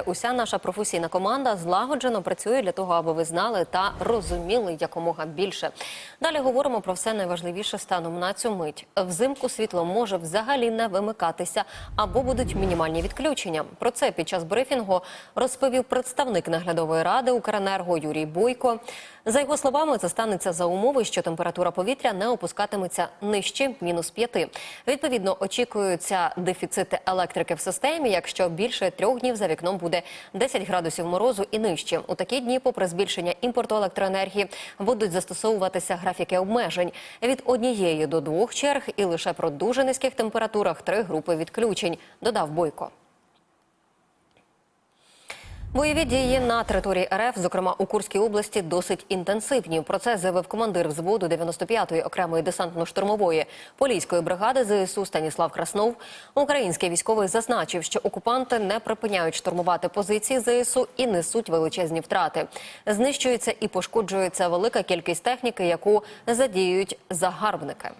уся наша професійна команда злагоджено працює для того, аби ви знали та розуміли якомога більше. Далі говоримо про все найважливіше станом на цю мить. Взимку світло може взагалі не вимикатися або будуть мінімальні відключення. Про це під час брифінгу розповів представник наглядової ради Укренерго Юрій Бойко. За його словами, це станеться за умови, що температура повітря не опускатиметься нижче мінус 5. Відповідно, очікуються дефіцити електрики в системі, якщо більше трьох днів за вікном буде 10 градусів морозу і нижче. У такі дні, попри збільшення імпорту електроенергії, будуть застосовуватися графіки обмежень від однієї до двох черг, і лише про дуже низьких температурах три групи відключень. Додав Бойко. Бойові дії на території РФ, зокрема у Курській області, досить інтенсивні. Про це заявив командир взводу 95-ї окремої десантно-штурмової поліської бригади ЗСУ Станіслав Краснов. Український військовий зазначив, що окупанти не припиняють штурмувати позиції ЗСУ і несуть величезні втрати. Знищується і пошкоджується велика кількість техніки, яку задіюють загарбники.